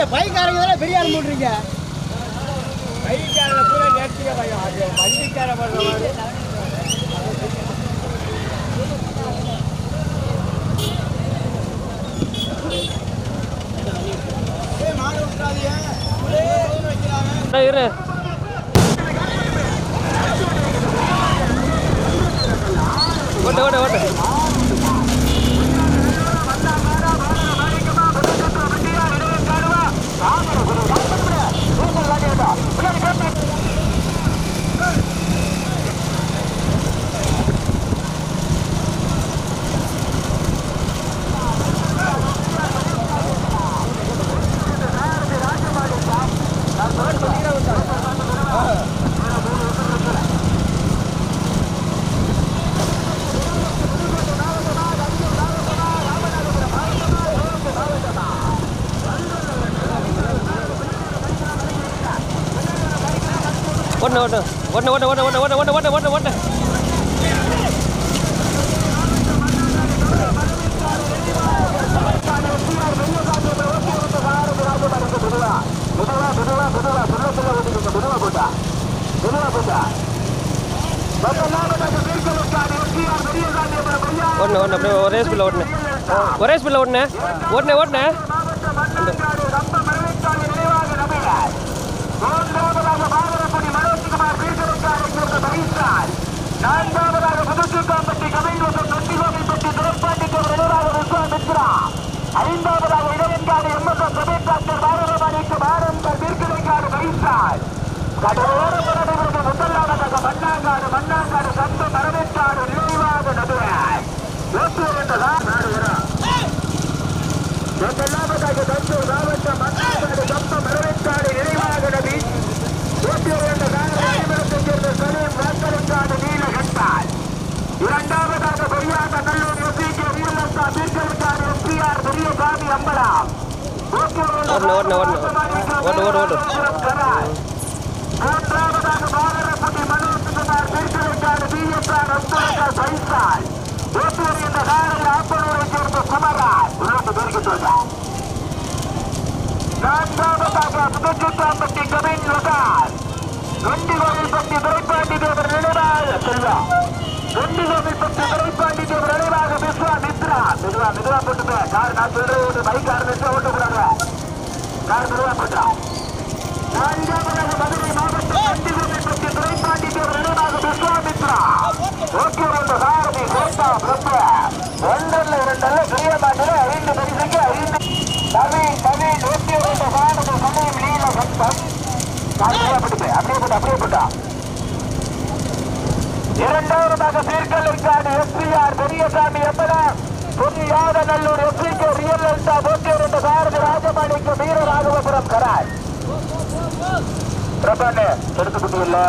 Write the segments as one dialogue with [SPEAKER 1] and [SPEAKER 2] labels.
[SPEAKER 1] நீங்க பைக்காரங்க தானே பெரிய ஆள் போடுறீங்க
[SPEAKER 2] பைக்காரனை கூட நேர்த்தியாக பையன். வண்டிக்கார பண்ணுற மாதிரி.
[SPEAKER 3] இரு. ஓட்டு ஓட்டு ஓட்டு. ஓட்டு ஓட்டு ஓட்டு ஓட்டு ஓட்டு ஓட்டு ஓட்டு ஓட்டு ஓட்டு ஓட்டு. ஒன்று ஒன்று அப்படியே ஒரே ஸ்பீடில் ஓட்டுனேன் ஒரே ஸ்பீடில் ஓட்டுனேன் ஓட்டுனேன் ஓட்டுனேன்
[SPEAKER 4] நான்காவதாக புதுச்சூக்காம்பட்டி கதையிலோடு நொண்டிகோவில் பெற்று துரப்பாண்டிக்கு ஒரு நிலையாக விஸ்வாம் மித்ரா ஐந்தாவதாக இடையன்காடு எம்எஸ் சபைக்காட்டர் பாரதமணிக்கு பாரம்பர் வீர்கிழைக்காடு வைத்தாள் கடலோர புறநடைபெறும் முதலாவதாக மண்ணாங்காடு மண்ணாங்காடு சந்து மரவேற்காடு நினைவாக நடுவாய் ஓட்டுவதென்றதான் நாடுகிறார் முதலாவதாக தஞ்சூர் மாவட்ட மண்ணா ஓடணும் ஓடணும் ஓடணும் மெதுவா மெதுவா போட்டுங்க கார் நான் சொல்றது ஒரு பைக் ஆரம்பிச்சு ஓட்ட கார் மெதுவா போட்டா மதுரை மாவட்டம் நொண்டிகோவில்பட்டி துரைப்பாண்டி நினைவாக விஸ்வா ஓகே ரெண்டு சாரதி கோட்டா பிரபு ஒன்றல்ல இரண்டல்ல பெரிய ஐந்து பரிசுக்கு ஐந்து நவீன் நவீன் ஓகே ரெண்டு சாரதி சமயம் நீல சட்டம் அப்படியே போட்டு அப்படியே போட்டு அப்படியே போட்டா இரண்டாவதாக சீர்கல்லைக்காடு எஸ்பிஆர் பெரியசாமி எம்பலம் புதியாக நல்லூர் எஃப்சிக்கு ரியல் அல்டா போட்டியிருந்த பாரதி ராஜமாணிக்கு வீரராகவபுரம் கராய் பிரபண்ணு எடுத்துக்கிட்டு இல்லை.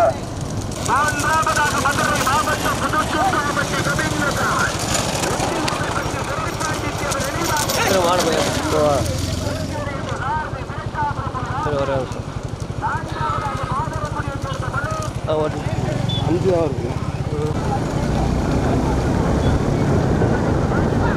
[SPEAKER 1] அஞ்சு
[SPEAKER 4] ஆறு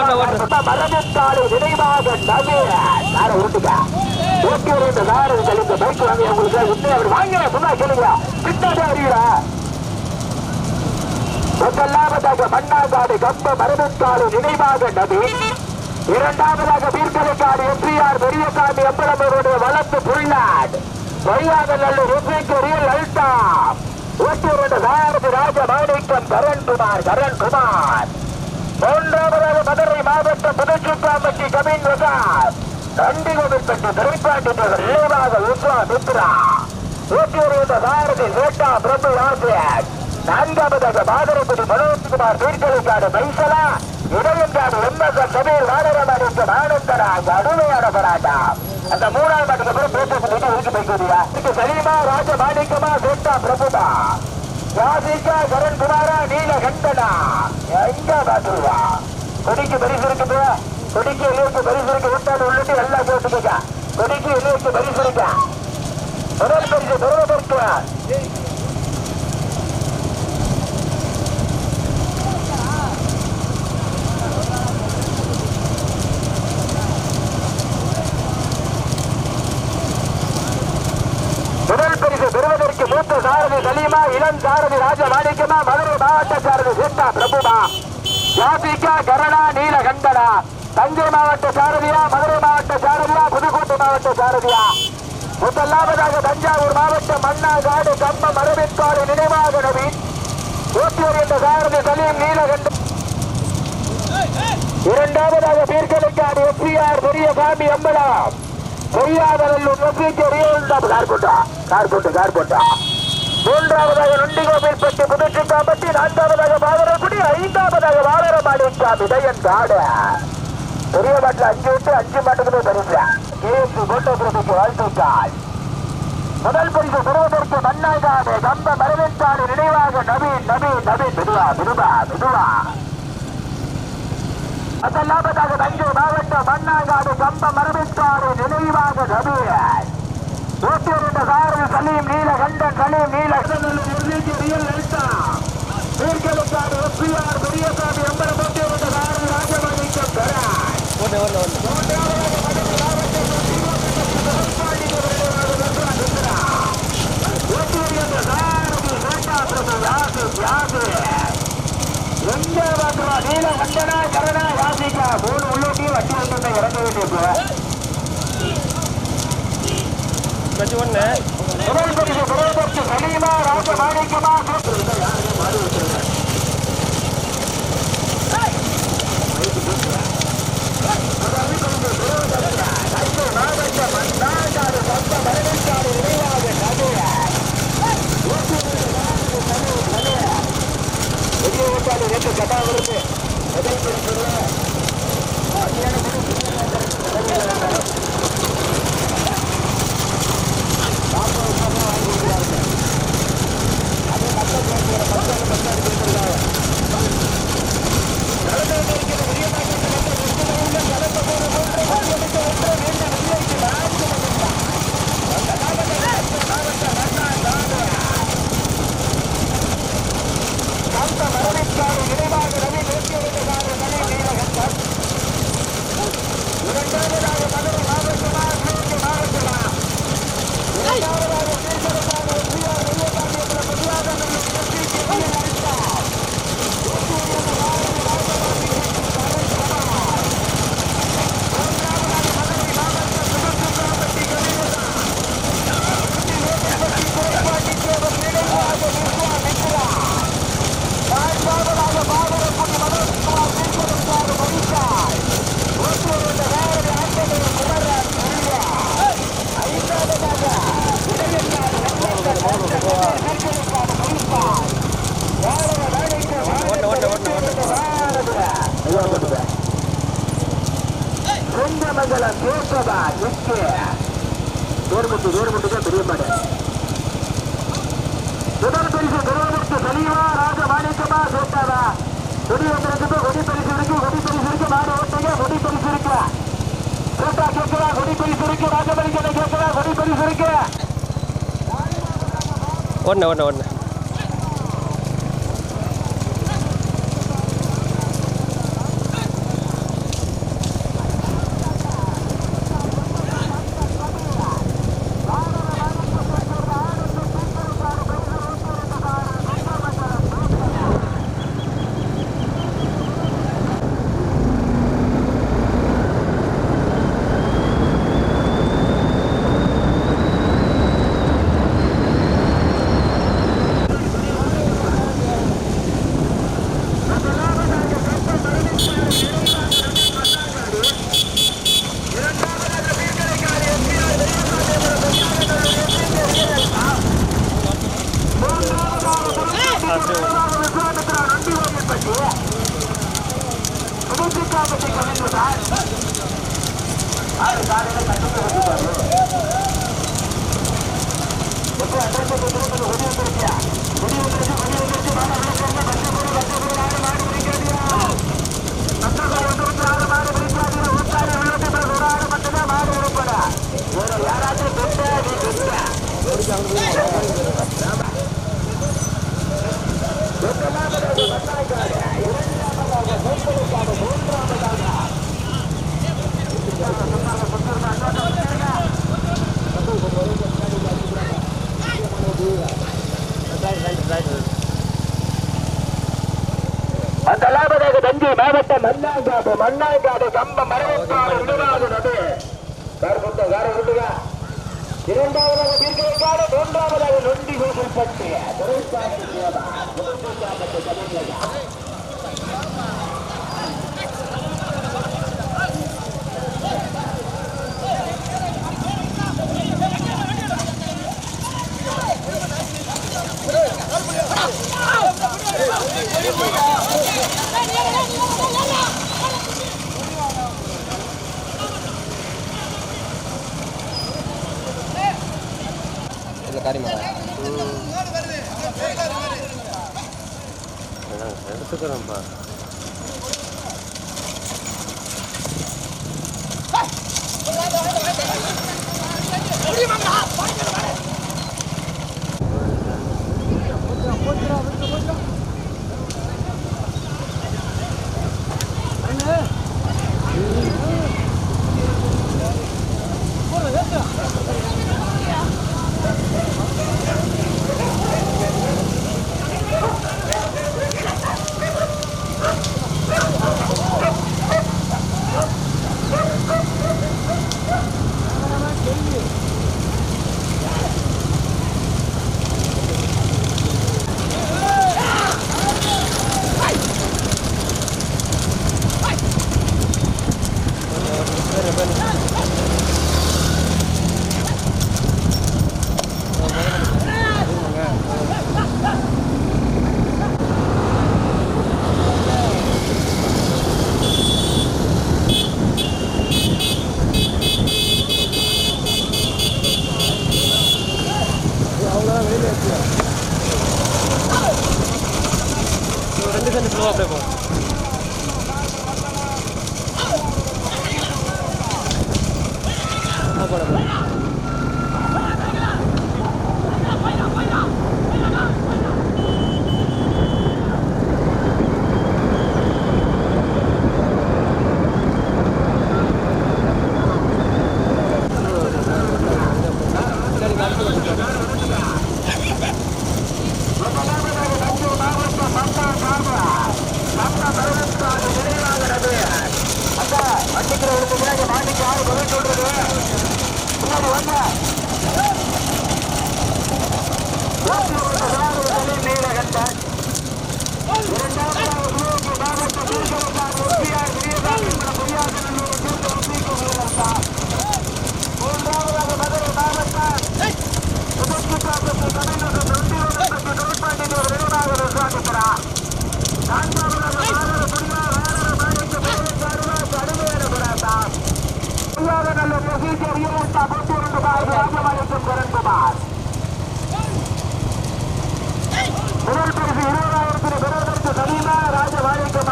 [SPEAKER 4] ஓட்ட
[SPEAKER 3] ஓட்ட.
[SPEAKER 4] மரபத்தாடு நினைவாக நாளை உருட்டுக்கா ஓட்டி வருகின்ற நாடு கழிந்த பைக் வாங்கி உங்களுக்கு இன்னும் அவர் வாங்கின சொன்னா கேளுங்க. கிட்டாடி அறிகிறா முதலாவதாக மன்னார்காடு கம்ப மரபத்தாடு நினைவாக நபி. இரண்டாவதாக வீர்கலைக்காடு எம்ஜிஆர் பெரியசாமி எப்படம் அவருடைய வளர்ப்பு புல்லாட் வையாக நல்லூர் எம்பிக்கரிய லலிதா ஓட்டி வருகின்ற நாடு ராஜ மாணிக்கம் கரண்குமார் கரண்குமார். மூன்றாவதாக மதுரை மாவட்டம் புதுச்சுக்காம்பட்டி கவின் வசார் நண்டிகோவில்பட்டி திரைப்பாட்டி நகர் நினைவாக விஸ்வா மித்ரா. ஊட்டியுடைய பாரதி சேட்டா பிரபு ஆசிரியர் நான்காவதாக பாதரபதி மனோஜ்குமார் தீர்க்கலைக்காடு மைசலா. இடையங்காடு எம்எஸ்என் கபீர் வாடகமாடிக்கும் ஆனந்தராஜ் அருமையான போராட்டம். அந்த மூணாவது மாட்டுக்கு பிறகு பேசுறது இருக்கு போய்க்குதியா இதுக்கு சலீமா ராஜமாணிக்கமா மாணிக்கமா பிரபுதா யாசிகா கரண்குமாரா நீல கண்டனா? எங்க பாத்துருவா கொடிக்கு பரிசு இருக்குது கொடிக்கு இலைக்கு பரிசு இருக்கு விட்டாடு உள்ளிட்டு எல்லாம் போட்டுக்கா கொடிக்கு இலைக்கு பரிசு இருக்கா முதல் பரிசு பெருமை முதல் பரிசு பெறுவதற்கு மூத்த சாரதி சலீமா இளம் சாரதி ராஜ மாணிக்கமா மதுரை மாவட்ட சாரதி சீதா பிரபுமா. யாசிகா கரணா நீலகண்டனா. தஞ்சை மாவட்ட சாரதியா மதுரை மாவட்ட சாரதியா புதுக்கோட்டை மாவட்ட சாரதியா. முதலாவதாக தஞ்சாவூர் மாவட்டம் மன்னாகாடு கம்மம் மரபிற்காடு நினைவாக நவீன் ஓட்டியூர் என்ற சாரதி சலீம் நீலகண்டன் இரண்டாவதாக பீர்க்கலைக்காடு எஸ்பிஆர் பெரியசாமி அம்பலம் பொய்யாதலூர் கார்போட்டா கார்போட்டு கார்போட்டா மூன்றாவதாக நொண்டிகோவில்பட்டி புதுச்சுக்காம்பட்டி நான்காவதாக பாதரக்குடி ஐந்தாவதாக வாழரமாடிக்காம் இதயன் காடு. பெரிய மாட்டில் அஞ்சு விட்டு அஞ்சு மாட்டுக்குமே பரிசு. கேஎஸ்சி கோட்டபுரத்துக்கு வாழ்த்துக்கள். முதல் பரிசு பெறுவதற்கு மன்னாகாடு கம்ப மரவின்காடு நினைவாக நவீன் நவீன் நவீன் மெதுவா மெதுவா மெதுவா. முதலாவதாக தஞ்சை மாவட்டம் மன்னாங்காடு கம்ப மரபிற்காடு நினைவாக நவீன். ஓட்டியூர் என்ற சாரதி சலீம் நீலகண்டன் சலீம் நீலகண்டன் தீர்க்கலுக்காடு எஸ்பிஆர் பெரியசாமி எம்பரம் ஓட்டியூர் என்ற சாரதி ராஜமாணிக்கம் பெறார்
[SPEAKER 3] ஒன்று ஒன்று ஒன்று
[SPEAKER 4] ஓட்டியூர் என்ற சாரதி சேட்டா பிரபு யாசு யாசு எங்க பாக்குறா நீல கண்டனா கரணா யாசிக்கா மூணு உள்ளோட்டியும் வட்டி வந்து இறங்க வேண்டியது.
[SPEAKER 3] கட்சி ஒன்று
[SPEAKER 4] முதல் பரிசு பெறுவதற்கு சலீமா ராஜ மாணிக்கமா பெரிய ஓட்டாளி நேற்று கட்டா வருது முதல் பரிசு அந்த மரணிக்காடு நினைவாக ரவி நோக்கியவர்களாக நலி நீலகண்டன் இரண்டாவதாக மதுரை மாவட்டமா கிழக்கு மாவட்டமா இரண்டாவதாக தீர்க்கலுக்காக எஸ்பிஆர் வெளியேற்றாங்க பொதுவாக
[SPEAKER 3] ஒன்று ஒன்று ஒன்று ஒன்று
[SPEAKER 4] சொந்தமங்கலம் கேசவா எங்கே வேறுமுட்டு வேறுமுட்டு தான் பெரிய மாடு முதல் பரிசு பெறுவதற்கு சலீமா ராஜ மாணிக்கமா சேட்டாவா கொடி வந்திருக்கு கொடி பரிசு இருக்கு கொடி பரிசு இருக்கு மாடு ஓட்டுங்க கொடி பரிசு இருக்கு சேட்டா கேட்கவா கொடி பரிசு இருக்கு ராஜமணிக்கனை கேட்கவா கொடி பரிசு
[SPEAKER 3] ஒன்று ஒன்று ஒன்று
[SPEAKER 4] மண்ணாங்காடு மண்ணாங்காடு கம்ப மரவத்தாடு விடுவாகிறது காரகுத்த காரகுத்துக இரண்டாவதாக தீர்க்கைக்காடு மூன்றாவதாக நொண்டி கூசல் பற்றிய.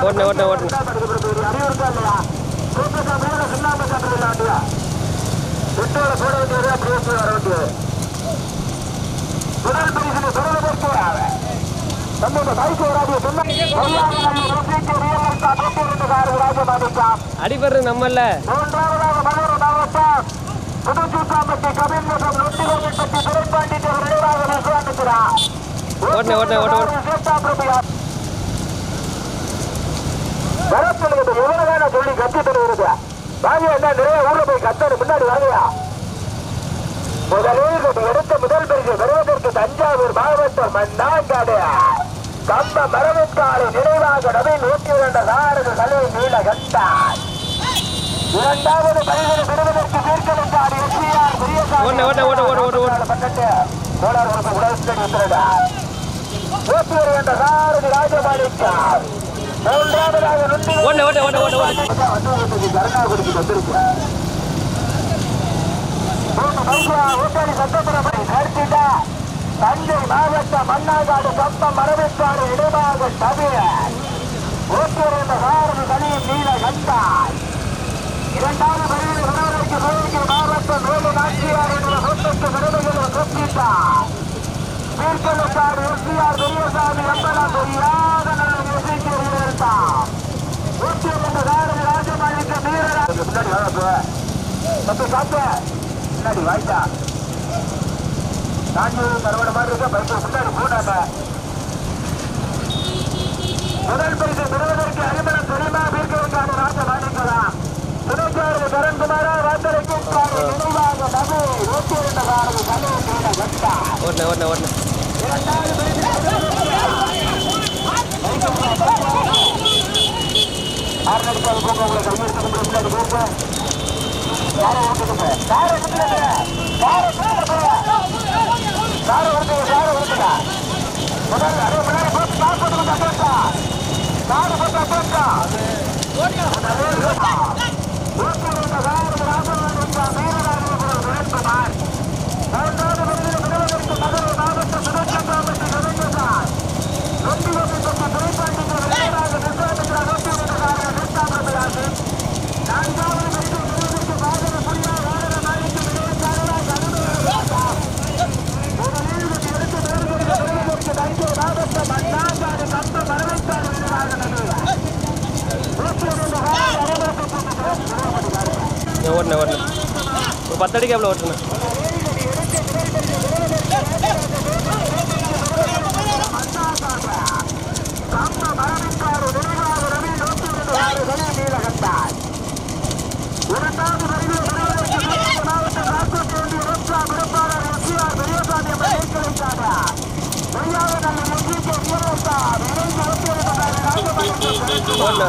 [SPEAKER 3] ஓட்டுனே ஓட்டுனே ஓட்டுனே. அடிபடுறது நம்மல்ல. ஓட்டுனே ஓட்டுனே ஓட்டு ஓட்டு
[SPEAKER 4] சொல்லி கத்தி தருவது வாங்க என்ன நிறைய ஊர்ல போய் கத்தரு முன்னாடி வாங்கயா முதலில் எடுத்த முதல் பரிசு வருவதற்கு தஞ்சாவூர் மாவட்டம் மண்ணாங்காடு.
[SPEAKER 3] கம்ப மரவிற்காலை நினைவாக நவீன் நூற்றி இரண்டு நாடு கலை நீல கண்டார். இரண்டாவது பரிசு பெறுவதற்கு
[SPEAKER 4] ஓடு, ஓடு.
[SPEAKER 3] பக்கத்து கோலார் உறுப்பு உடல் உத்தரவிட்டார் நூற்றி இரண்டு நாடு ராஜபாலிக்கார் மூன்றாவதாக நுண்டி
[SPEAKER 4] ஓடுனே, ஓடுனே, ஓடுனே, ஓடுனே, ஓடுனே.
[SPEAKER 3] கருணாகுடிக்கு வந்திருக்கு மூணு பைசா ஊட்டாளி தஞ்சை மாவட்ட மன்னாகாடு கப்பம் மரபிற்காடு இடமாக தவிர தீர்க்கலுக்காடு எஸ்பிஆர் பெரியசாமி அம்பலம் தெரியாத நல்ல இசைக்கு இருந்தார் ஊட்டியிருந்த சாரதி ராஜமாணிக்க வீரராஜ் முன்னாடி வாங்க பத்து சாப்பிட்டு முன்னாடி வாய்ட்டா தாண்டி மறுபடி மாதிரி இருக்க பைக்கு முன்னாடி போனாங்க முதல் பரிசு பெறுவதற்கு அறிமுகம் தெரியுமா வீர்க்கலுக்கான ராஜ மாணிக்கலாம் துணைச்சாரதி கரண்குமாரா வாத்தலைக்கு நினைவாக நபு நூற்றி இரண்டு காரது கலை நீல கட்டா
[SPEAKER 4] ஓடுனே, ஓடுனே, ஓடுனே.
[SPEAKER 3] இரண்டாவது பரிசு ஆறு நடிக்காது போங்க உங்களை கையெழுத்து முன்னாடி போங்க காரை ஓட்டுங்க காரை ஓட்டுங்க காரை ஓட்டுங்க காரை ஓட்டுங்க காரை ஓட்டுங்க முதல்ல அதே முன்னாடி போட்டு கார் போட்டு வந்து அட்டா காரை போட்டு அட்டா
[SPEAKER 4] ஓடுனே, ஒரு பத்து அடிக்கு எவ்வளோ ஓட்டுனேன் ஓடுனே.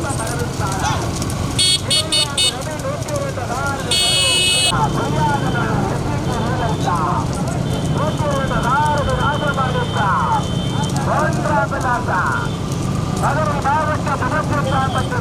[SPEAKER 3] பெறுவதற்கு தஞ்சை மாவட்ட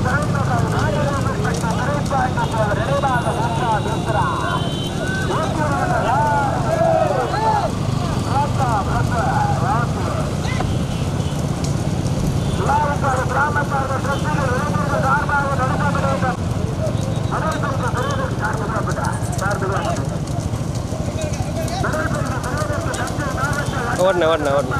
[SPEAKER 4] ஓடுனே, ஓடுனே, ஓடுனே. ஓடுனே,